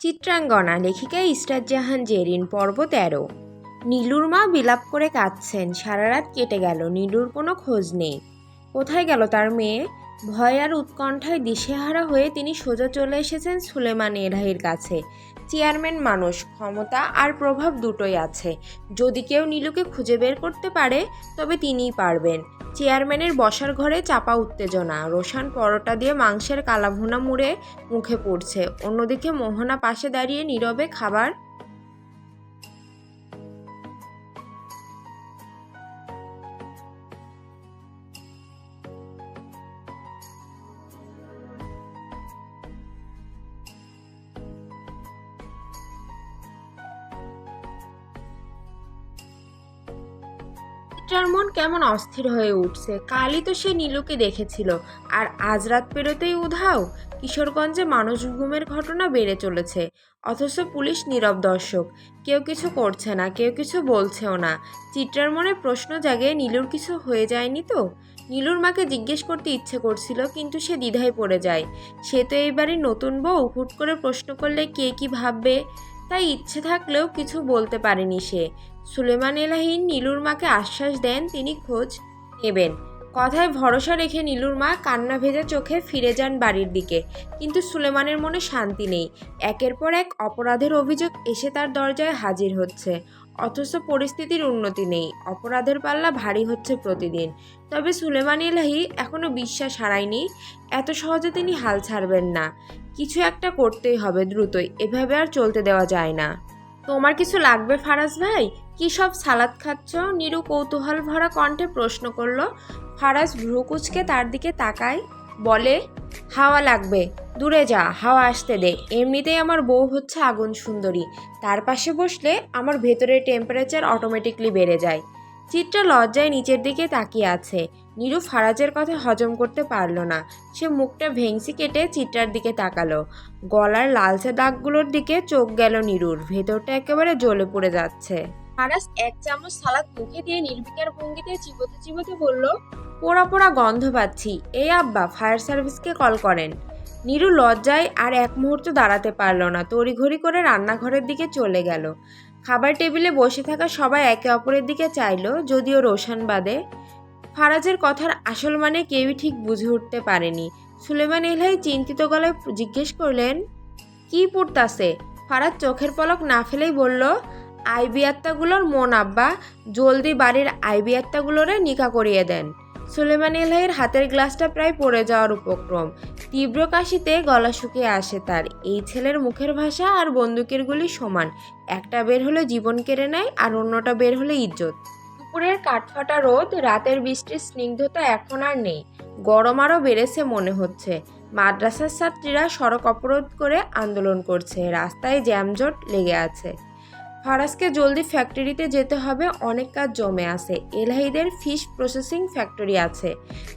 চিত্রাঙ্গনা লেখিকা ইস্টার জাহান জেরিন, পর্ব তেরো। নীলুর মা বিলাপ করে কাঁদছেন, সারা রাত কেটে গেল, নীলুর কোনো খোঁজ নেই। কোথায় গেল তার মেয়ে? ভয় আর উৎকণ্ঠায় দিশেহারা হয়ে তিনি সোজা চলে এসেছেন সুলেমান এলাহির কাছে। চেয়ারম্যান মানুষ, ক্ষমতা আর প্রভাব দুটোই আছে। যদি কেউ নীলুকে খুঁজে বের করতে পারে, তবে তিনিই পারবেন। চেয়ারম্যানের বসার ঘরে চাপা উত্তেজনা, রোশান পরোটা দিয়ে মাংসের কালাভুনা মুড়ে মুখে পড়ছে। অন্যদিকে মোহনা পাশে দাঁড়িয়ে নীরবে খাবার চিত্রার মন কেমন অস্থির হয়ে উঠছে। কালই তো সে নীলুকে দেখেছিল। আর আজ রাত পেরোতেই উধাও কিশোরগঞ্জে মানুষ গুমের ঘটনা বেড়ে চলেছে। অথচ পুলিশ নীরব দর্শক। কেউ কিছু করছে না, কেউ কিছু বলছেও না। চিত্রার মনে প্রশ্ন জাগে, নীলুর কিছু হয়ে যায়নি তো? নীলুর মাকে জিজ্ঞেস করতে ইচ্ছে করছিল, কিন্তু সে দ্বিধায় পড়ে যায়। সে তো এইবারই নতুন বউ, হুট করে প্রশ্ন করলে কে কি ভাববে? তাই ইচ্ছে থাকলেও কিছু বলতে পারেনি সে। সুলেমান এলাহিন নীলুর মাকে আশ্বাস দেন তিনি খোঁজ নেবেন। কথায় ভরসা রেখে নীলুর মা কান্না ভেজা চোখে ফিরে যান বাড়ির দিকে। কিন্তু সুলেমানের মনে শান্তি নেই। একের পর এক অপরাধের অভিযোগ এসে তার দরজায় হাজির হচ্ছে। অথচ পরিস্থিতির উন্নতি নেই। অপরাধের পাল্লা ভারী হচ্ছে প্রতিদিন। তবে সুলেমান এলাহি এখনও বিশ্বাস হারায়নি। এত সহজে তিনি হাল ছাড়বেন না। কিছু একটা করতেই হবে দ্রুতই। এভাবে আর চলতে দেওয়া যায় না। তোমার কিছু লাগবে ফারাজ ভাই? কি সব সালাদ খাচ্ছ? নিরু কৌতূহল ভরা কণ্ঠে প্রশ্ন করল, ফারাজ ভ্রুকুচকে তার দিকে তাকায়, বলে, হাওয়া লাগবে, দূরে যা, হাওয়া আসতে দে, এমনিতেই আমার বউ হচ্ছে আগুন সুন্দরী, তার পাশে বসলে আমার ভেতরের টেম্পারেচার অটোমেটিকলি বেড়ে যায়। চিত্রা লজ্জায় নিচের দিকে তাকিয়ে আছে। নিরু ফারাজের কথা হজম করতে পারল না। সে মুখটা ভেংসি কেটে চিত্রার দিকে তাকালো। গলার লালচে দাগগুলোর দিকে চোখ গেল নিরুর, ভেতরটা একেবারে জ্বলে পড়ে যাচ্ছে। ফারাজ এক চামচ সালাদ মুখে দিয়ে নির্বিকার ভঙ্গিতে চিবোতে চিবোতে বলল, পোড়া পোড়া গন্ধ পাচ্ছি। এই আব্বা, ফায়ার সার্ভিসকে কল করেন। নিরু লজ্জায় আর এক মুহূর্ত দাঁড়াতে পারল না। তড়িঘড়ি করে রান্নাঘরের দিকে চলে গেল। খাবার টেবিলে বসে থাকা সবাই একে অপরের দিকে চাইল, যদিও রোশন বাদে। ফারাজের কথার আসল মানে কেউই ঠিক বুঝে উঠতে পারেনি। সুলেমান এলহাই চিন্তিত গলায় জিজ্ঞেস করলেন, কি পড়তাছে? ফারাজ চোখের পলক না ফেলেই বলল আইবি আত্মাগুলোর মন আব্বা, জলদি বাড়ির আইবি আত্মাগুলোরে নিকা করিয়ে দেন। সুলেমান এলহাইয়ের হাতের গ্লাসটা প্রায় পড়ে যাওয়ার উপক্রম। তীব্র কাশিতে গলা শুকিয়ে আসে তার। এই ছেলের মুখের ভাষা আর বন্দুকের গুলি সমান। একটা বের হলে জীবন কেড়ে নেয় আর অন্যটা বের হলে ইজ্জত। দুপুরের কাঠফাটা রোদ, রাতের বৃষ্টির স্নিগ্ধতা এখন আর নেই। গরম আরও বেড়েছে মনে হচ্ছে। মাদ্রাসার ছাত্রীরা সড়ক অবরোধ করে আন্দোলন করছে। রাস্তায় জ্যামজট লেগে আছে। ফারাজকে জলদি ফ্যাক্টরিতে যেতে হবে, অনেক কাজ জমে আছে। এলাহিদের ফিশ প্রসেসিং ফ্যাক্টরি আছে।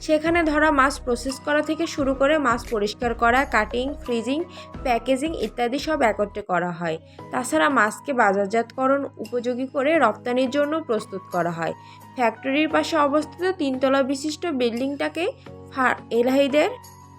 সেখানে ধরা মাছ প্রসেস করা থেকে শুরু করে মাছ পরিষ্কার করা, কাটিং, ফ্রিজিং, প্যাকেজিং ইত্যাদি সব একত্রে করা হয়। তাছাড়া মাছকে বাজারজাতকরণ উপযোগী করে রপ্তানির জন্য প্রস্তুত করা হয়। ফ্যাক্টরির পাশে অবস্থিত তিনতলা বিশিষ্ট বিল্ডিংটাকে এলাহিদের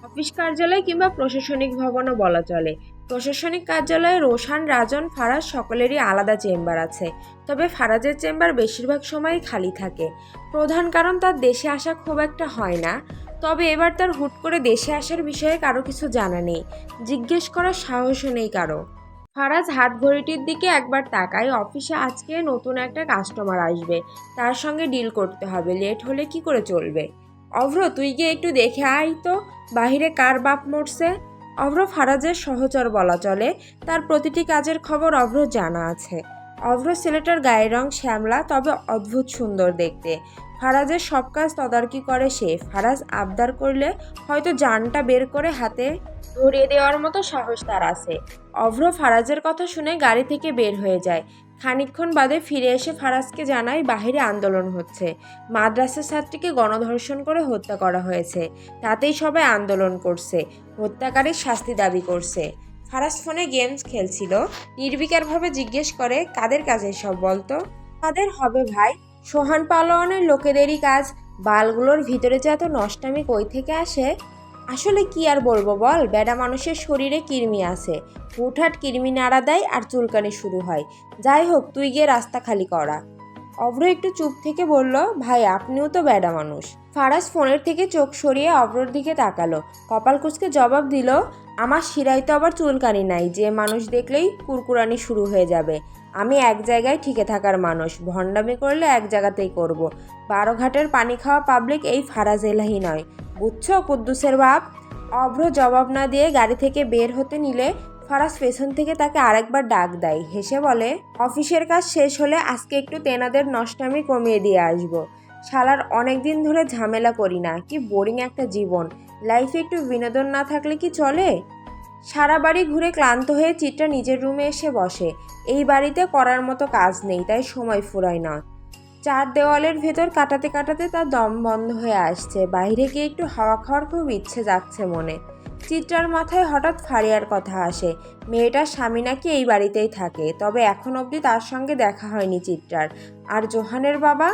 অফিস কার্যালয় কিংবা প্রশাসনিক ভবনও বলা চলে। প্রশাসনিক কার্যালয়ে রোশান, রাজন, ফারাজ সকলেরই আলাদা চেম্বার আছে। তবে ফারাজের চেম্বার বেশিরভাগ সময়ই খালি থাকে। প্রধান কারণ তার দেশে আসা খুব একটা হয় না। তবে এবার তার হুট করে দেশে আসার বিষয়ে কারও কিছু জানা নেই। জিজ্ঞেস করার সাহসও নেই কারও। ফারাজ হাত ঘড়িটির দিকে একবার তাকায়, অফিসে আজকে নতুন একটা কাস্টমার আসবে। তার সঙ্গে ডিল করতে হবে। লেট হলে কি করে চলবে? অভ্র, তুই গিয়ে একটু দেখে আয় তো। বাহিরে কার বাপ মরছে? অভ্র ফারাজের সহচর বলা চলে। তার প্রতিটি কাজের খবর অভ্র জানা আছে। অভ্র ছেলেটার গায়ের রং শ্যামলা, তবে অদ্ভুত সুন্দর দেখতে। ফারাজের সব কাজ তদারকি করে সে। ফারাজ আবদার করলে হয়তো জানটা বের করে হাতে ধরিয়ে দেওয়ার মতো সাহস তার আছে। অভ্র ফারাজের কথা শুনে গাড়ি থেকে বের হয়ে যায়। খানিকক্ষণ বাদে ফিরে এসে ফারাজকে জানায় বাহিরে আন্দোলন হচ্ছে। মাদ্রাসা ছাত্রীকে গণধর্ষণ করে হত্যা করা হয়েছে। তাতেই সবাই আন্দোলন করছে। হত্যাকারীর শাস্তি দাবি করছে। ফারাজ ফোনে গেমস খেলছিল। নির্বিকারভাবে জিজ্ঞেস করে, কাদের কাজে সব বলতো? কাদের হবে ভাই? সোহান পালোয়ানের লোকেদেরই কাজ। বালগুলোর ভিতরে যে এত নষ্টামি কই থেকে আসে? আসলে কি আর বলব বল? বেডা মানুষের শরীরে কৃমি আছে। হুটহাট কিরমি নাড়া দেয় আর চুলকানি শুরু হয়। যাই হোক, তুই গিয়ে রাস্তা খালি করা। অভ্র একটু চুপ থেকে বলল, ভাই, আপনিও তো ব্যাডা মানুষ। ফারাজ ফোনের থেকে চোখ সরিয়ে অভ্রর দিকে তাকালো। কপাল কুচকে জবাব দিল, আমার শিরায় তো আবার চুলকানি নাই, যে মানুষ দেখলেই কুরকুরানি শুরু হয়ে যাবে। আমি এক জায়গায় ঠিকে থাকার মানুষ, ভণ্ডামি করলে এক জায়গাতেই করব। বারোঘাটের পানি খাওয়া পাবলিক এই ফারাজ এলাহি নয়। বুঝছ, কুদ্দুসের বাপ? অভ্র জবাব না দিয়ে গাড়ি থেকে বের হতে নিলে ফারাজ পেছন থেকে তাকে আরেকবার ডাক দেয়। হেসে বলে, অফিসের কাজ শেষ হলে আজকে একটু তেনাদের নষ্টামি কমিয়ে দিয়ে আসব। শালার অনেক দিন ধরে ঝামেলা করি না, কি বোরিং একটা জীবন। লাইফে একটু বিনোদন না থাকলে কি চলে? সারা বাড়ি ঘুরে ক্লান্ত হয়ে চিত্রা নিজের রুমে এসে বসে। এই বাড়িতে করার মতো কাজ নেই, তাই সময় ফুরায় না। চার দেওয়ালের ভেতর কাটাতে কাটাতে তার দম বন্ধ হয়ে আসছে। বাইরে গিয়ে একটু হাওয়া খাওয়ার খুব ইচ্ছে যাচ্ছে মনে। চিত্রার মাথায় হঠাৎ ফারিয়ার কথা আসে। মেয়েটার স্বামী নাকি এই বাড়িতেই থাকে, তবে এখন অবধি তার সঙ্গে দেখা হয়নি চিত্রার। আর জোহানের বাবা?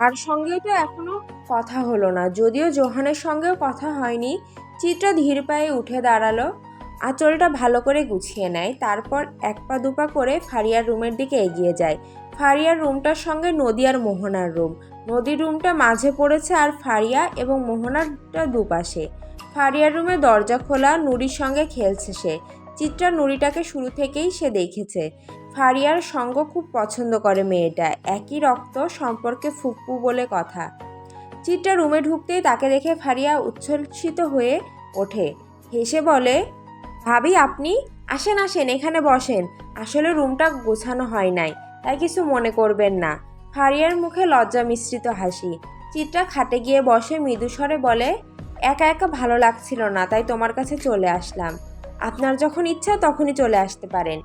আর সঙ্গেও তো এখনও কথা হলো না, যদিও জোহানের সঙ্গেও কথা হয়নি। চিত্রা ধীর পায়ে উঠে দাঁড়াল, আঁচলটা ভালো করে গুছিয়ে নেয়, তারপর এক পা দুপা করে ফারিয়ার রুমের দিকে এগিয়ে যায়। ফারিয়ার রুমটার সঙ্গে নদী আর মোহনার রুম। নদীর রুমটা মাঝে পড়েছে আর ফারিয়া এবং মোহনারটা দুপাশে। ফারিয়ার রুমে দরজা খোলা নুরির সঙ্গে খেলছে সে। চিত্রা নুরিটাকে শুরু থেকেই সে দেখেছে। ফারিয়ার সঙ্গ খুব পছন্দ করে মেয়েটা। একই রক্ত, সম্পর্কে ফুপ্পু বলে কথা। চিত্রা রুমে ঢুকতেই তাকে দেখে ফারিয়া উচ্ছ্বসিত হয়ে ওঠে। হেসে বলে, ভাবি, আপনি? আসেন আসেন, এখানে বসেন। আসলে রুমটা গোছানো হয় নাই, তাই কিছু মনে করবেন না। ফারিয়ার মুখে লজ্জা মিশ্রিত হাসি। চিত্রা খাটে গিয়ে বসে মৃদুস্বরে বলে একা একা ভালো লাগছিল না, তাই তোমার কাছে চলে আসলাম। আপনার যখন ইচ্ছা তখনই চলে আসতে পারেন,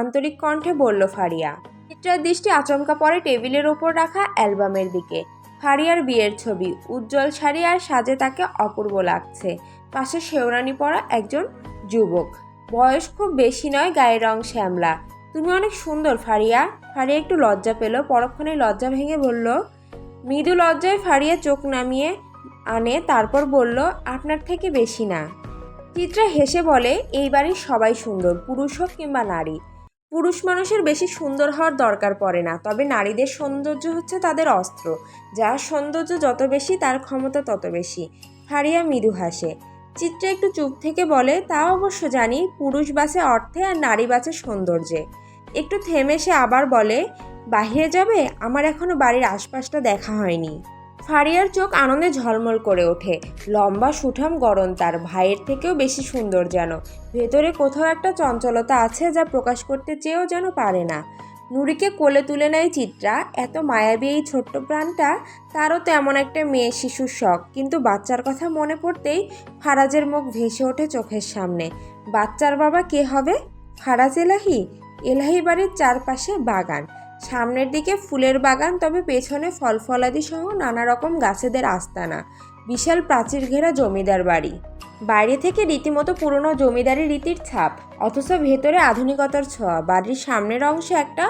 আন্তরিক কণ্ঠে বলল ফারিয়া। চিত্রার দৃষ্টি আচমকা পড়ে টেবিলের ওপর রাখা অ্যালবামের দিকে। ফারিয়ার বিয়ের ছবি, উজ্জ্বল শাড়ি আর সাজে তাকে অপূর্ব লাগছে। পাশে শেওরানি পরা একজন যুবক। বয়স খুব বেশি নয়, গায়ের রং শ্যামলা। তুমি অনেক সুন্দর ফারিয়া। ফারিয়া একটু লজ্জা পেল পরক্ষণে লজ্জা ভেঙে বলল, মৃদু লজ্জায় ফারিয়া চোখ নামিয়ে আনে, তারপর বলল, আপনার থেকে বেশি না। চিত্রা হেসে বলে, এই বাড়ির সবাই সুন্দর, পুরুষ হোক কিংবা নারী। পুরুষ মানুষের বেশি সুন্দর হওয়ার দরকার পড়ে না, তবে নারীদের সৌন্দর্য হচ্ছে তাদের অস্ত্র। যার সৌন্দর্য যত বেশি, তার ক্ষমতা তত বেশি। ফারিয়া মৃদু হাসে। চিত্রা একটু চুপ থেকে বলে, তা অবশ্য জানি, পুরুষ বাসে অর্থে আর নারী বাঁচে সৌন্দর্যে। একটু থেমে সে আবার বলে, বাহিরে যাবে? আমার এখনও বাড়ির আশপাশটা দেখা হয়নি। ফারিয়ার চোখ আনন্দে ঝলমল করে ওঠে। লম্বা, সুঠাম গরম তার, ভাইয়ের থেকেও বেশি সুন্দর যেন। ভেতরে কোথাও একটা চঞ্চলতা আছে যা প্রকাশ করতে চেয়েও যেন পারে না। নুরিকে কোলে তুলে নেয় চিত্রা। এত মায়াবী এই ছোট্ট প্রাণটা, তারও তো এমন একটা মেয়ে শিশুর শখ। কিন্তু বাচ্চার কথা মনে পড়তেই ফারাজের মুখ ভেসে ওঠে চোখের সামনে। বাচ্চার বাবা কে হবে? ফারাজ এলাহি? এলাহি বাড়ির চারপাশে বাগান। সামনের দিকে ফুলের বাগান, তবে পেছনে ফল ফলাদি সহ নানা রকম গাছেদের আস্তানা। বিশাল প্রাচীর ঘেরা জমিদার বাড়ি। বাইরে থেকে রীতিমতো পুরনো জমিদারি রীতির ছাপ, অথচ ভেতরে আধুনিকতার ছোঁয়া। বাড়ির সামনের অংশে একটা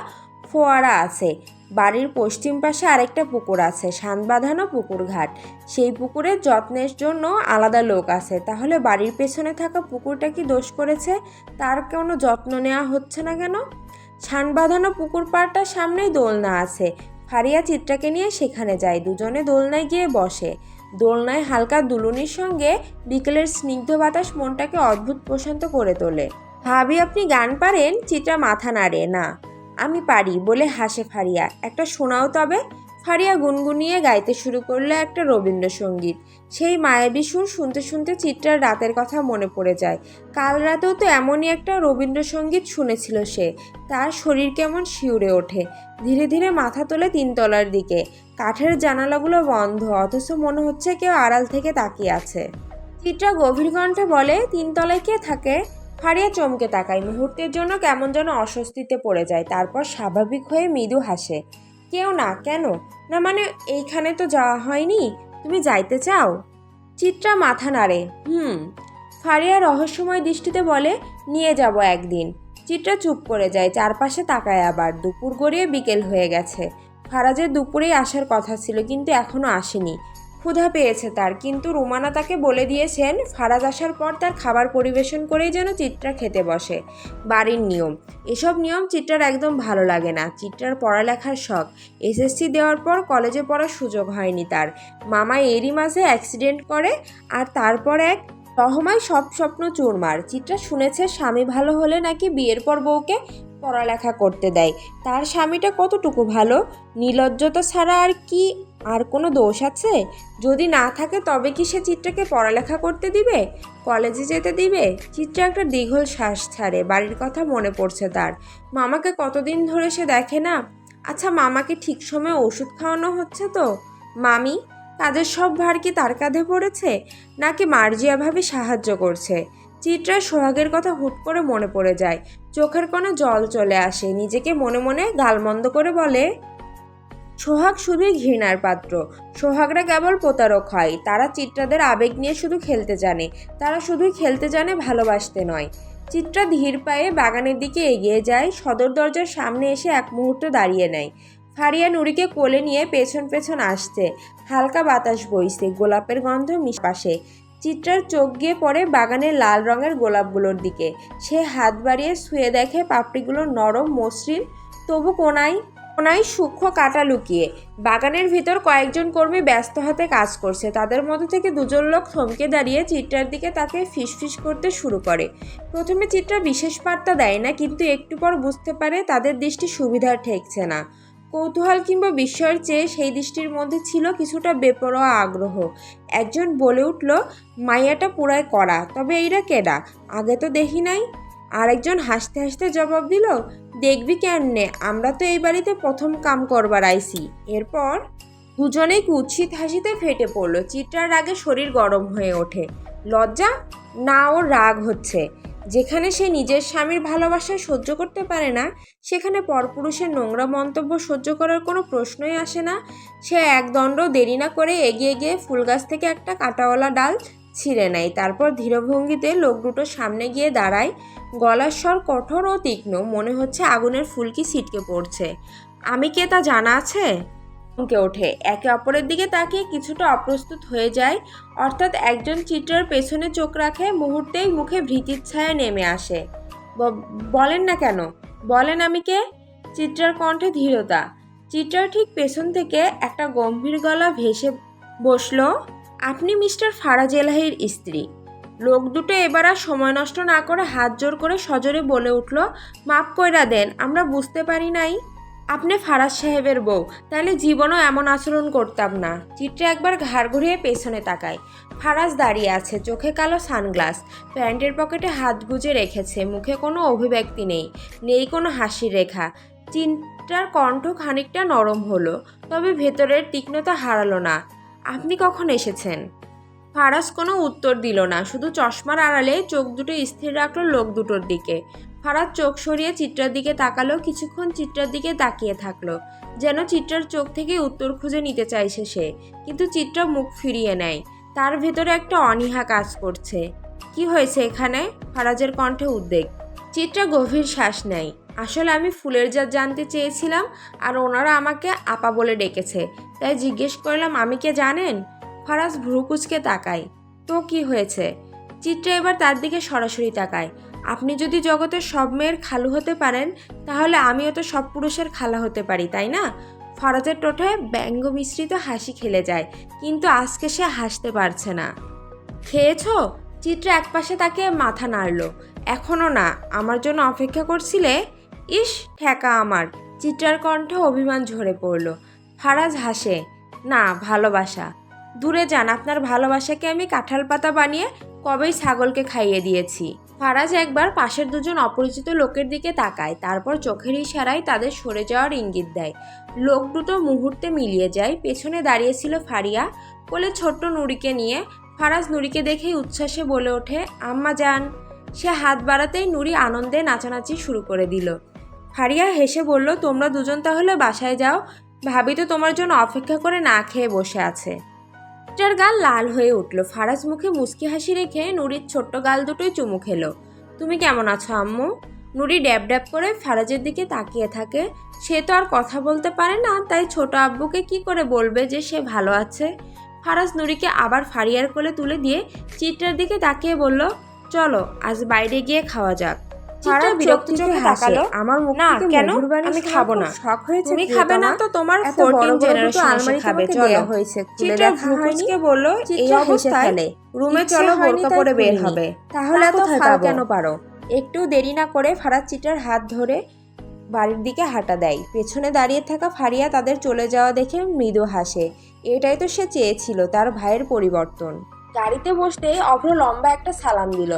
ফোয়ারা আছে। বাড়ির পশ্চিম পাশে আরেকটা পুকুর আছে শান বাঁধানো পুকুর ঘাট। সেই পুকুরের যত্নের জন্য আলাদা লোক আছে। তাহলে বাড়ির পেছনে থাকা পুকুরটা কি দোষ করেছে? তার কোনো যত্ন নেওয়া হচ্ছে না কেন? ছান বাঁধানো পুকুর পাড়টার সামনেই দোলনা আছে। ফারিয়া চিত্রাকে নিয়ে সেখানে যায়। দুজনে দোলনায় গিয়ে বসে। দোলনায় হালকা দুলুনির সঙ্গে বিকেলের স্নিগ্ধ বাতাস মনটাকে অদ্ভুত প্রশান্ত করে তোলে। ভাবি, আপনি গান পারেন? চিত্রা মাথা নাড়ে, না, আমি পারি বলে হাসে ফারিয়া। একটা শোনাও তবে। ফারিয়া গুনগুনিয়ে গাইতে শুরু করল একটা রবীন্দ্রসঙ্গীত। সেই মায়াবী সুর শুনতে শুনতে চিত্রার রাতের কথা মনে পড়ে যায়। কাল রাতেও তো এমনই একটা রবীন্দ্রসঙ্গীত শুনেছিল সে। তার শরীর কেমন শিউরে ওঠে। ধীরে ধীরে মাথা তোলে তিনতলার দিকে। কাঠের জানালাগুলো বন্ধ, অথচ মনে হচ্ছে কেউ আড়াল থেকে তাকিয়ে আছে। চিত্রা গভীর কণ্ঠে বলে, তিনতলায় কে থাকে? ফারিয়া চমকে তাকায়। মুহূর্তের জন্য কেমন যেন অস্বস্তিতে পড়ে যায়। তারপর স্বাভাবিক হয়ে মৃদু হাসে। কেউ না, কেন? না মানে এইখানে তো যাওয়া হয়নি? তুমি যাইতে চাও? চিত্রা মাথা নাড়ে। হুম, ফারিয়া রহস্যময় দৃষ্টিতে বলে, নিয়ে যাব একদিন। চিত্রা চুপ করে যায়, চারপাশে তাকায় আবার। দুপুর গড়িয়ে বিকেল হয়ে গেছে। ফারাজের দুপুরেই আসার কথা ছিল, কিন্তু এখনও আসেনি। ক্ষুধা পেয়েছে তার। কিন্তু রুমানা তাকে বলে দিয়েছেন, ফারাজ আসার পর তার খাবার পরিবেশন করেই যেন চিত্রা খেতে বসে। বাড়ির নিয়ম। এসব নিয়ম চিত্রার একদম ভালো লাগে না। চিত্রার পড়ালেখার শখ। এসএসসি দেওয়ার পর কলেজে পড়ার সুযোগ হয়নি তার। মামা এরই মাঝে অ্যাক্সিডেন্ট করে আর তারপর এক রহমায় সব স্বপ্ন চুরমার। চিত্রা শুনেছে স্বামী ভালো হলে নাকি বিয়ের পর বউকে পড়ালেখা করতে দেয়। তার স্বামীটা কতটুকু ভালো? নির্লজ্জতা ছাড়া আর কি আর কোনো দোষ আছে? যদি না থাকে তবে কি সে চিত্রাকে পড়ালেখা করতে দিবে? কলেজে যেতে দিবে? চিত্রা একটা দীঘল শ্বাস ছাড়ে, বাড়ির কথা মনে পড়ছে তার। মামাকে কতদিন ধরে সে দেখে না? আচ্ছা মামাকে ঠিক সময়ে ওষুধ খাওয়ানো হচ্ছে তো? মামি, কাজের সব ভার কি তার কাঁধে পড়েছে? নাকি মার্জিয়াভাবে সাহায্য করছে? চিত্রার সোহাগের কথা হুট করে মনে পড়ে যায়। চোখের কোনো জল চলে আসে, নিজেকে মনে মনে গালমন্দ করে বলে সোহাগ শুধুই ঘৃণার পাত্র। সোহাগরা কেবল প্রতারক হয়। তারা চিত্রাদের আবেগ নিয়ে শুধু খেলতে জানে। তারা শুধুই খেলতে জানে, ভালোবাসতে নয়। চিত্রা ধীর পায়ে বাগানের দিকে এগিয়ে যায়, সদর দরজার সামনে এসে এক মুহূর্ত দাঁড়িয়ে নেয়। ফারিয়া নুরিকে কোলে নিয়ে পেছন পেছন আসছে। হালকা বাতাস বইছে, গোলাপের গন্ধ মিশ। পাশে চিত্রার চোখ গিয়ে পড়ে বাগানের লাল রঙের গোলাপগুলোর দিকে। সে হাত বাড়িয়ে শুয়ে দেখে পাপড়িগুলো নরম, মসৃণ। তবু কোনায় কোনায় সূক্ষ্ম কাটা লুকিয়ে। বাগানের ভিতর কয়েকজন কর্মী ব্যস্ত হাতে কাজ করছে। তাদের মধ্যে থেকে দুজন লোক থমকে দাঁড়িয়ে চিত্রার দিকে তাকে ফিসফিস করতে শুরু করে। প্রথমে চিত্রা বিশেষ বার্তা দেয় না, কিন্তু একটু পর বুঝতে পারে তাদের দৃষ্টি সুবিধা ঠেকছে না। কৌতূহল কিংবা বিস্ময়ের চেয়ে সেই দৃষ্টির মধ্যে ছিল কিছুটা বেপরোয়া আগ্রহ। একজন বলে উঠল, মাইয়াটা পুরায় করা তবে এইরা কেডা? আগে তো দেখি নাই। আরেকজন হাসতে হাসতে জবাব দিল দেখবি কেমনে? আমরা তো এই বাড়িতে প্রথম কাম করবার আইছি এরপর দুজনেই কুৎসিত হাসিতে ফেটে পড়ল। চিত্রার রাগে শরীর গরম হয়ে ওঠে। লজ্জা? না ও রাগ হচ্ছে। যেখানে সে নিজের স্বামীর ভালোবাসায় সহ্য করতে পারে না, সেখানে পরপুরুষের নোংরা মন্তব্য সহ্য করার কোনো প্রশ্নই আসে না। সে এক দণ্ড দেরি না করে এগিয়ে গিয়ে ফুল গাছ থেকে একটা কাঁটাওয়ালা ডাল ছিঁড়ে নেয়। তারপর ধীরভঙ্গিতে লোক দুটো সামনে গিয়ে দাঁড়ায়। গলার স্বর কঠোর ও তীক্ষ্ণ, মনে হচ্ছে আগুনের ফুলকি ছিটকে পড়ছে। আমি কে তা জানা আছে? চমকে ওঠে? একে অপরের দিকে তাকিয়ে কিছুটা অপ্রস্তুত হয়ে যায়, অর্থাৎ একজন চিত্রার পেছনে চোখ রাখে, মুহূর্তেই মুখে ভীতির ছায়া নেমে আসে। বলেন না কেন? বলেন আমি কে? চিত্রার কণ্ঠে ধীরতা। চিত্রার ঠিক পেছন থেকে একটা গম্ভীর গলা ভেসে বসল, আপনি মিস্টার ফারাজ এলাহির স্ত্রী। লোক দুটো এবার আর সময় নষ্ট না করে হাত জোর করে সজোরে বলে উঠল মাফ কইরা দেন, আমরা বুঝতে পারি নাই। আপনি ফারাজ সাহেবের বউ তাহলে জীবনও এমন আচরণ করতাম না। চিত্রে একবার ঘাড় ঘুরিয়ে পেছনে তাকায় ফারাজ দাঁড়িয়ে আছে, চোখে কালো সানগ্লাস। প্যান্টের পকেটে হাত গুজে রেখেছে, মুখে কোনো অভিব্যক্তি নেই নেই কোনো হাসির রেখা। চিন্তার কণ্ঠ খানিকটা নরম হলো, তবে ভেতরের তীক্ষ্ণতা হারালো না। আপনি কখন এসেছেন? ফারাজ কোনো উত্তর দিল না, শুধু চশমার আড়ালে চোখ দুটো স্থির রাখল লোক দুটোর দিকে। ফারাজ চোখ সরিয়ে চিত্রার দিকে তাকালো, কিছুক্ষণ চিত্রার দিকে তাকিয়ে থাকল, যেন চিত্রার চোখ থেকে উত্তর খুঁজে নিতে চাইছে সে, কিন্তু চিত্রা মুখ ফিরিয়ে নেয়। তার ভেতরে একটা অনীহা কাজ করছে। কি হয়েছে এখানে? ফারাজের কণ্ঠে উদ্বেগ। চিত্রা গভীর শ্বাস নেয়। আসলে আমি ফুলের জাত জানতে চেয়েছিলাম, আর ওনারা আমাকে আপা বলে ডেকেছে। তাই জিজ্ঞেস করলাম, আমি কে জানেন? ফারাজ ভ্রুকুচকে তাকায়। তো কি হয়েছে? চিত্রা এবার তার দিকে সরাসরি তাকায়। আপনি যদি জগতের সব মেয়ের খালু হতে পারেন, তাহলে আমিও তো সব পুরুষের খালা হতে পারি, তাই না? ফরাজের টোঠায় ব্যঙ্গ মিশ্রিত হাসি খেলে যায়, কিন্তু আজকে সে হাসতে পারছে না। খেয়েছ? চিত্রা একপাশে তাকে মাথা নাড়ল। এখনও না, আমার জন্য অপেক্ষা করছিলে? ইস, ঠেকা আমার! চিত্রার কণ্ঠে অভিমান ঝরে পড়ল। ফারাজ হাসে, না, ভালোবাসা। দূরে যান, আপনার ভালোবাসাকে আমি কাঁঠাল পাতা বানিয়ে কবেই ছাগলকে খাইয়ে দিয়েছি। ফারাজ একবার পাশের দুজন অপরিচিত লোকের দিকে তাকায়, তারপর চোখের ইশারায় তাদের সরে যাওয়ার ইঙ্গিত দেয়। লোক দুটো মুহূর্তে মিলিয়ে যায়, পেছনে দাঁড়িয়েছিল ফারিয়া কোলে ছোট্ট নুরিকে নিয়ে। ফারাজ নুরিকে দেখেই উচ্ছ্বাসে বলে ওঠে, আম্মা যান। সে হাত বাড়াতেই নুরি আনন্দে নাচানাচি শুরু করে দিল। ফারিয়া হেসে বলল, তোমরা দুজন তাহলে বাসায় যাও, ভাবি তো তোমার জন্য অপেক্ষা করে না খেয়ে বসে আছে। যার গাল লাল হয়ে উঠল। ফারাজ মুখে মুসকি হাসি রেখে নুরির ছোট্ট গাল দুটোই চুমু খেলো। তুমি কেমন আছো, আম্মু? নুরি ড্যাব ড্যাব করে ফারাজের দিকে তাকিয়ে থাকে। সে তো আর কথা বলতে পারে না, তাই ছোট আব্বুকে কি করে বলবে যে সে ভালো আছে? ফারাজ নুরিকে আবার ফারিয়ার কোলে তুলে দিয়ে চিত্রার দিকে তাকিয়ে বলল, চলো, আজ বাইরে গিয়ে খাওয়া যাক। ফারাজ বিরক্ত চোখে তাকালো। আমার মুখ না, কেন? আমি খাব না। শখ হয়েছে তুমি খাবে না তো তোমার এত 14 বড় বড় দুটো জেনারেশন আলমারি খাবে। চলো হয়েছে খুলে দেখা হয়নি। বলল এই অবস্থায় রুমে চলো বোরকা পরে বের হবে। তাহলে তা এত ফাল কেন পারো? একটু দেরি না করে ফারাজ চিটার হাত ধরে বাড়ির দিকে হাঁটা দেয়। পেছনে দাঁড়িয়ে থাকা ফারিয়া তাদের চলে যাওয়া দেখে মৃদু হাসে। এটাই তো সে চেয়েছিল তার ভাইয়ের পরিবর্তন। গাড়িতে বসতে অভ্র লম্বা একটা সালাম দিল।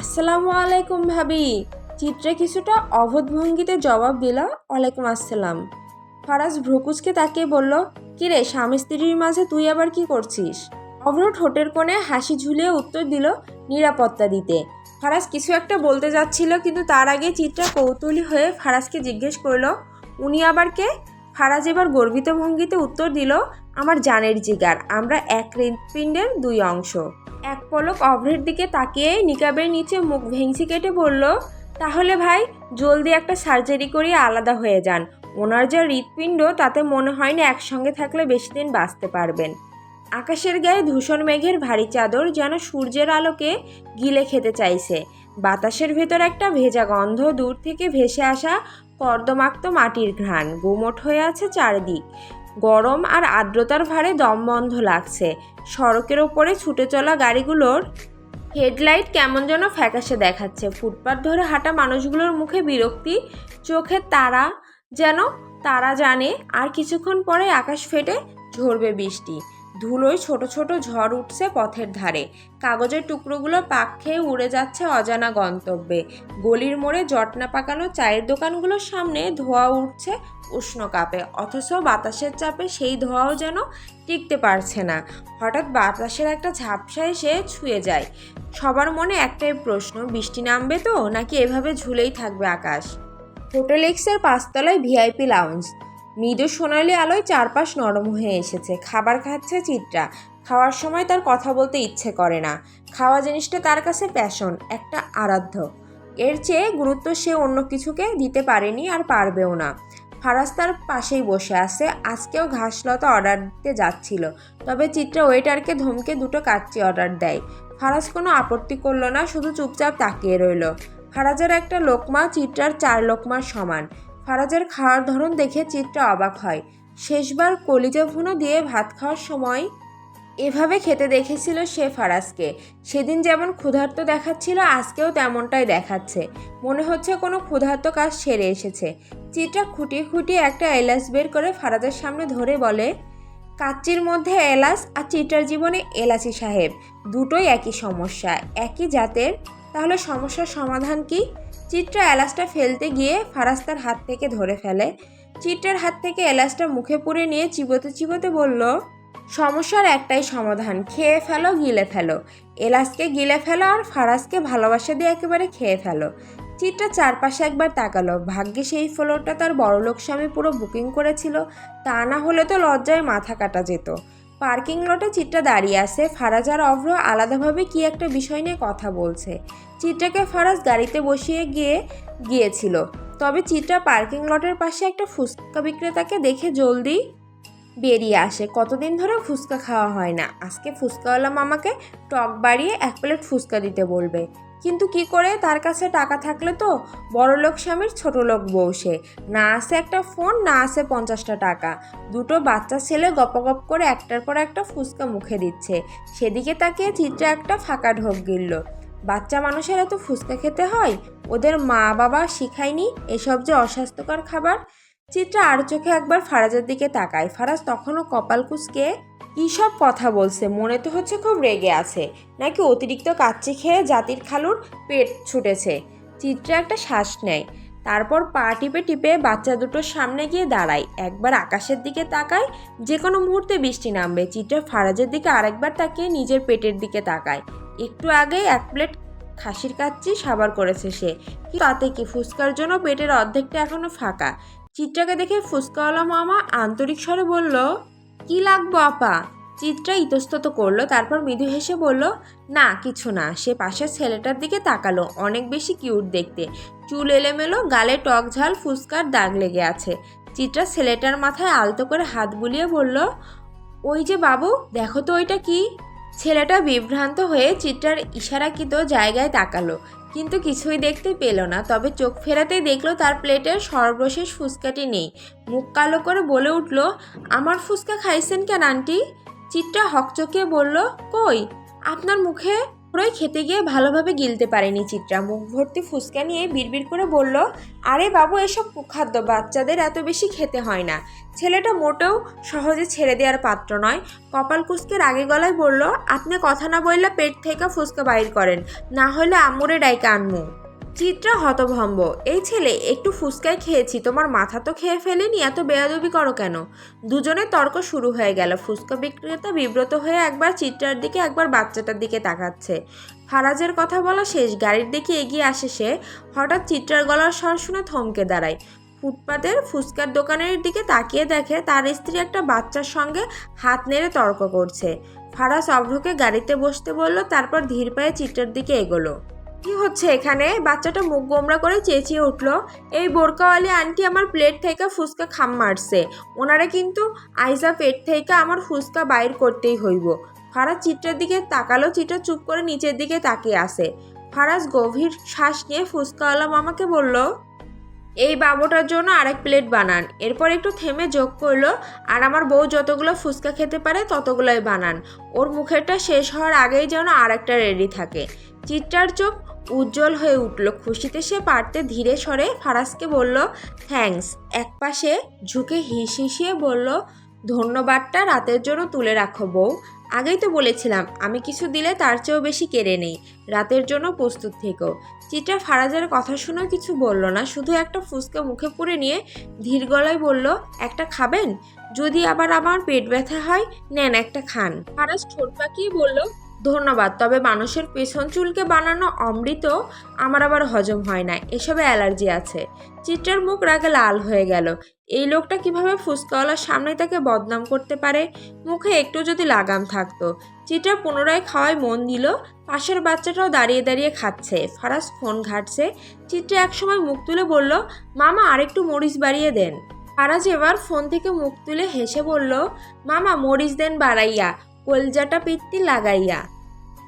আসসালামু আলাইকুম ভাবি। চিত্রে কিছুটা অভদ ভঙ্গিতে জবাব দিল, ওয়ালাইকুম আসসালাম। ফারাজ ভ্রুকুচকে তাকিয়ে বলল কিরে স্বামী স্ত্রীর মাঝে তুই আবার কি করছিস? অভ্র ঠোঁটের কোণে হাসি ঝুলিয়ে উত্তর দিল, নিরাপত্তা দিতে। ফারাজ কিছু একটা বলতে যাচ্ছিল, কিন্তু তার আগে চিত্রা কৌতূহলী হয়ে ফারাজকে জিজ্ঞেস করল, উনি আবার কে? ফারাজ এবার গর্বিত ভঙ্গিতে উত্তর দিল, আমার জানের জিগার, আমরা এক হৃৎপিণ্ডের দুই অংশ। এক পলক অভ্রের দিকে তাকিয়ে নিকাবের নিচে মুখ ভেংসি কেটে বলল তাহলে ভাই, জলদি একটা সার্জারি করিয়ে আলাদা হয়ে যান। ওনার যা হৃৎপিণ্ড, তাতে মনে হয় না একসঙ্গে থাকলে বেশি দিন বাঁচতে পারবেন। আকাশের গায়ে ধূসর মেঘের ভারী চাদর যেন সূর্যের আলোকে গিলে খেতে চাইছে। বাতাসের ভেতর একটা ভেজা গন্ধ দূর থেকে ভেসে আসা কর্দমাক্ত মাটির ঘ্রাণ গুমট হয়ে আছে চারদিক। গরম আর আর্দ্রতার ভারে দম বন্ধ লাগছে। সড়কের ওপরে ছুটে চলা গাড়িগুলোর হেডলাইট কেমন যেন ফ্যাকাশে দেখাচ্ছে। ফুটপাত ধরে হাঁটা মানুষগুলোর মুখে বিরক্তি, চোখে তারা যেন, তারা জানে, আর কিছুক্ষণ পরে আকাশ ফেটে ঝরবে বৃষ্টি। ধুলোয় ছোট ছোট ঝড় উঠছে পথের ধারে। কাগজের টুকরোগুলো পাক খেয়ে উড়ে যাচ্ছে অজানা গন্তব্যে। গলির মোড়ে জটনা পাকানো চায়ের দোকানগুলোর সামনে ধোঁয়া উঠছে উষ্ণ কাপে। অথচ বাতাসের চাপে সেই ধোঁয়াও যেন টিকতে পারছে না। হঠাৎ বাতাসের একটা ঝাপসা এসে ছুঁয়ে যায়। সবার মনে একটাই প্রশ্ন, বৃষ্টি নামবে তো? নাকি এভাবে ঝুলেই থাকবে আকাশ? হোটেল এক্সের পাঁচতলায় ভিআইপি লাউঞ্জ। মৃদু সোনালি আলোয় চারপাশ নরম হয়ে এসেছে। খাবার খাচ্ছে চিত্রা। খাওয়ার সময় তার কথা বলতে ইচ্ছে করে না। খাওয়া জিনিসটা তার কাছে প্যাশন একটা আরাধ্য। এর চেয়ে গুরুত্ব সে অন্য কিছুকে দিতে পারেনি আর পারবেও না। ফারাজ তার পাশেই বসে আছে। আজকেও ঘাসলতা অর্ডার দিতে যাচ্ছিল। তবে চিত্রা ওয়েটারকে ধমকে দুটো কাচ্চি অর্ডার দেয়। ফারাজ কোনো আপত্তি করল না, শুধু চুপচাপ তাকিয়ে রইল। ফারাজের একটা লোকমা, চিত্রার চার লোকমার সমান। ফারাজের খাওয়ার ধরন দেখে চিত্রা অবাক হয়। শেষবার কলিজা ভুনো দিয়ে ভাত খাওয়ার সময় এভাবে খেতে দেখেছিল সে ফারাজকে। সেদিন যেমন ক্ষুধার্ত দেখাচ্ছিল, আজকেও তেমনটাই দেখাচ্ছে। মনে হচ্ছে কোনো ক্ষুধার্ত কাজ সেরে এসেছে। চিত্রা খুঁটিয়ে খুঁটিয়ে একটা এলাচ বের করে ফারাজের সামনে ধরে বলে, কাচ্চির মধ্যে এলাচ আর চিত্রার জীবনে এলাচি সাহেব, দুটোই একই সমস্যা। একই জাতের? তাহলে সমস্যার সমাধান কি? চিত্রা এলাচটা ফেলতে গিয়ে ফারাজ তার হাত থেকে ধরে ফেলে। চিত্রার হাত থেকে এলাচটা মুখে পুরে নিয়ে চিবোতে চিবোতে বলল, সমস্যার একটাই সমাধান, খেয়ে ফেলো, গিলে ফেলো। এলাচকে গিলে ফেলো আর ফারাজকে ভালোবাসা দিয়ে একেবারে খেয়ে ফেলো। চিত্রা চারপাশে একবার তাকালো। ভাগ্যে সেই ফ্লোরটা তার বড়লোক স্বামী পুরো বুকিং করেছিল, তা না হলে তো লজ্জায় মাথা কাটা যেত। পার্কিং লটে চিত্রা দাঁড়িয়ে আছে। ফারাজ আর অভ্র আলাদাভাবে কি একটা বিষয় নিয়ে কথা বলছে। চিত্রাকে ফারাজ গাড়িতে বসিয়ে গিয়ে গিয়েছিল। তবে চিত্রা পার্কিং লটের পাশে একটা ফুচকা বিক্রেতাকে দেখে জলদি বেরিয়ে আসে। কতদিন ধরে ফুচকা খাওয়া হয় না। আজকে ফুচকাওয়ালা মামাকে টক বাড়িয়ে এক প্লেট ফুচকা দিতে বলবে। কিন্তু কি করে? তার কাছে টাকা থাকলে তো বড়লোক স্বামীর ছোট লোক বউ সে। না আছে একটা ফোন, না আছে পঞ্চাশটা টাকা। দুটো বাচ্চা ছেলে গপগপ করে একটার পর একটা ফুচকা মুখে দিচ্ছে। সেদিকে তাকিয়ে চিত্রা একটা ফাঁকা ঢোক গিলল। বাচ্চা মানুষের এত ফুচকা খেতে হয়? ওদের মা বাবা শিখায়নি এসব যে অস্বাস্থ্যকর খাবার? চিত্রা আর চোখে একবার ফারাজের দিকে তাকায়। ফারাজ তখনও কপাল কুচকে কী সব কথা বলছে। মনে তো হচ্ছে খুব রেগে আছে। নাকি অতিরিক্ত কাচ্চি খেয়ে জাতির খালুর পেট ছুটেছে। চিত্রা একটা শ্বাস নেয়। তারপর পা টিপে টিপে বাচ্চা দুটোর সামনে গিয়ে দাঁড়ায়। একবার আকাশের দিকে তাকায় যে কোনো মুহূর্তে বৃষ্টি নামবে। চিত্রা ফারাজের দিকে আরেকবার তাকিয়ে নিজের পেটের দিকে তাকায়। একটু আগেই এক প্লেট খাসির কাচ্চি সাবার করেছে সে। কি তাতে কি ফুচকার জন্য পেটের অর্ধেকটা এখনও ফাঁকা? চিত্রাকে দেখে ফুচকাওয়ালা মামা আন্তরিক স্বরে বলল কি লাগবো আপা? চিত্রা ইতস্তত করল, তারপর মৃদু হেসে বলল, না, কিছু না, সে পাশের ছেলেটার দিকে তাকালো, অনেক বেশি কিউট দেখতে। চুল এলেমেলো, গালে টক ঝাল, ফুসকার দাগ লেগে আছে। চিত্রা ছেলেটার মাথায় আলতো করে হাত বুলিয়ে বলল, ওই যে বাবু, দেখো তো ওইটা কি? ছেলেটা বিভ্রান্ত হয়ে চিত্রার ইশারাকৃত জায়গায় তাকালো। কিন্তু কিছুই দেখতে পেল না। তবে চোখ ফেরাতেই দেখল তার প্লেটের সর্বশেষ ফুচকাটি নেই। মুখ কালো করে বলে উঠল, আমার ফুচকা খাইছেন কেন, আন্টি? চিত্রা হকচকিয়ে বলল, কই? আপনার মুখে পুরোই খেতে গিয়ে ভালোভাবে গিলতে পারেনি চিত্রা। মুখ ভর্তি ফুসকা নিয়ে বিড়বিড় করে বলল, আরে বাবু, এসব কুখাদ্য বাচ্চাদের এত বেশি খেতে হয় না। ছেলেটা মোটেও সহজে ছেড়ে দেওয়ার পাত্র নয়। কপাল কুস্কের আগে গলায় বলল, আপনি কথা না বললে পেট থেকে ফুসকা বাইর করেন। না হলে আমুরে ডাইকা আনমু। চিত্রা হতভম্ব। এই ছেলে, একটু ফুচকায় খেয়েছি, তোমার মাথা তো খেয়ে ফেলেনি, এত বেয়াদবি করো কেন? দুজনে তর্ক শুরু হয়ে গেল। ফুচকা বিক্রেতা বিব্রত হয়ে একবার চিত্রার দিকে, একবার বাচ্চাটার দিকে তাকাচ্ছে। ফারাজের কথা বলা শেষ, গাড়ির দিকে এগিয়ে আসে সে। হঠাৎ চিত্রার গলার স্বর শুনে থমকে দাঁড়ায়। ফুটপাতের ফুচকার দোকানের দিকে তাকিয়ে দেখে তার স্ত্রী একটা বাচ্চার সঙ্গে হাত নেড়ে তর্ক করছে। ফারাজ অভ্রকে গাড়িতে বসতে বলল, তারপর ধীর পায়ে চিত্রার দিকে এগোলো। কি হচ্ছে এখানে? বাচ্চাটা মুখ গোমরা করে চেঁচিয়ে উঠল। এই বোরকাওয়ালি আন্টি আমার প্লেট থেকে ফুচকা খাম মারছে। ওনারা কিন্তু আইসা পেট থেকে আমার ফুচকা বাইর করতেই হইব। ফারাজ চিত্রের দিকে তাকালো, চিত্র চুপ করে নিচের দিকে তাকিয়ে আসে ফারাজ গভীর শ্বাস নিয়ে ফুচকাওয়ালা মামাকে বলল, এই বাবুটার জন্য আরেক প্লেট বানান। এরপর একটু থেমে যোগ করল, আর আমার বউ যতগুলো ফুচকা খেতে পারে ততগুলোই বানান। ওর মুখেরটা শেষ হওয়ার আগেই যেন আরেকটা রেডি থাকে। চিত্রার চোখ উজ্জ্বল হয়ে উঠল। খুশিতে সে পারতে ধীরে সরে ফারাজকে বলল, থ্যাঙ্কস। একপাশে ঝুঁকে হিস হিসিয়ে বলল, ধন্যবাদটা রাতের জন্য তুলে রাখো বউ। আগেই তো বলেছিলাম, আমি কিছু দিলে তার চেয়েও বেশি কেড়ে নেই। রাতের জন্য প্রস্তুত থেকো। চিত্রা ফারাজের কথা শুনেও কিছু বলল না, শুধু একটা ফুসকা মুখে পুরে নিয়ে ধীর গলায় বলল, একটা খাবেন? যদি আবার আমার পেট ব্যথা হয়, নেন একটা খান। ফারাজ ঠোঁট পাকিয়ে বলল ধন্যবাদ, তবে মানুষের পেছন চুলকে বানানো অমৃত আমার আবার হজম হয় না, এসবে অ্যালার্জি আছে। চিত্রার মুখ রাগে লাল হয়ে গেল। এই লোকটা কীভাবে ফুসকাওয়ালার সামনে তাকে বদনাম করতে পারে? মুখে একটু যদি লাগাম থাকতো। চিত্রা পুনরায় খাওয়ায় মন দিল, পাশের বাচ্চাটাও দাঁড়িয়ে দাঁড়িয়ে খাচ্ছে। ফারাজ ফোন ঘাটছে। চিত্রা একসময় মুখ তুলে বলল, মামা, আরেকটু মরিচ বাড়িয়ে দেন। ফারাজ এবার ফোন থেকে মুখ তুলে হেসে বলল, মামা, মরিচ দেন বাড়াইয়া। কলজাটা পিত্তি লাগাইয়া।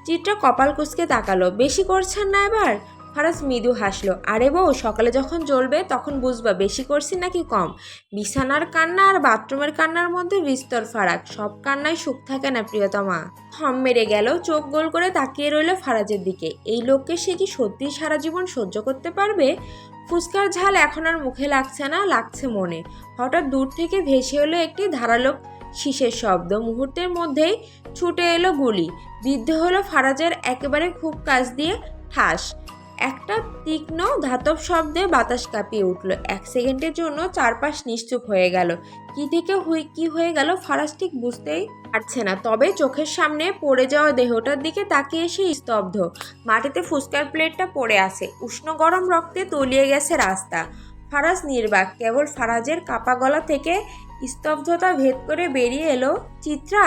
চিত্রা কপাল কুচকে তাকালো। বেশি করছেন না এবার? ফারাজ মৃদু হাসলো। আরে বউ, সকালে যখন জ্বলবে তখন বুঝবা বেশি করছি নাকি কম? বিছানার কান্না আর বাথরুমের কান্নার মধ্যে বিস্তর ফারাক। সব কান্নায় সুখ থাকে না প্রিয়তমা। থম মেরে গেল, চোখ গোল করে তাকিয়ে রইল ফারাজের দিকে। এই লোককে সে কি সত্যি সারা জীবন সহ্য করতে পারবে? ফুসকার ঝাল এখন আর মুখে লাগছে না, লাগছে মনে। হঠাৎ দূর থেকে ভেসে এলো একটি ধারালো শীষের শব্দ মুহূর্তের মধ্যেই ছুটে এলো গুলি। বিদ্ধ হলো ফারাজের একেবারে খুব কাছ দিয়ে ঠাস। একটা তীক্ষ্ণ ধাতব শব্দে বাতাস কাঁপিয়ে উঠল। এক সেকেন্ডের জন্য চারপাশ নিশ্চুপ হয়ে গেল। কি থেকে হুই, কি হয়ে গেল ফারাজ ঠিক বুঝতেই পারছে না। তবে চোখের সামনে পড়ে যাওয়া দেহটার দিকে তাকিয়ে সে স্তব্ধ। মাটিতে ফুসকার প্লেটটা পড়ে আছে। উষ্ণ গরম রক্তে তলিয়ে গেছে রাস্তা। ফারাজ নির্বাক। কেবল ফারাজের কাপা গলা থেকে স্তব্ধতা ভেদ করে বেরিয়ে এলো চিত্রা।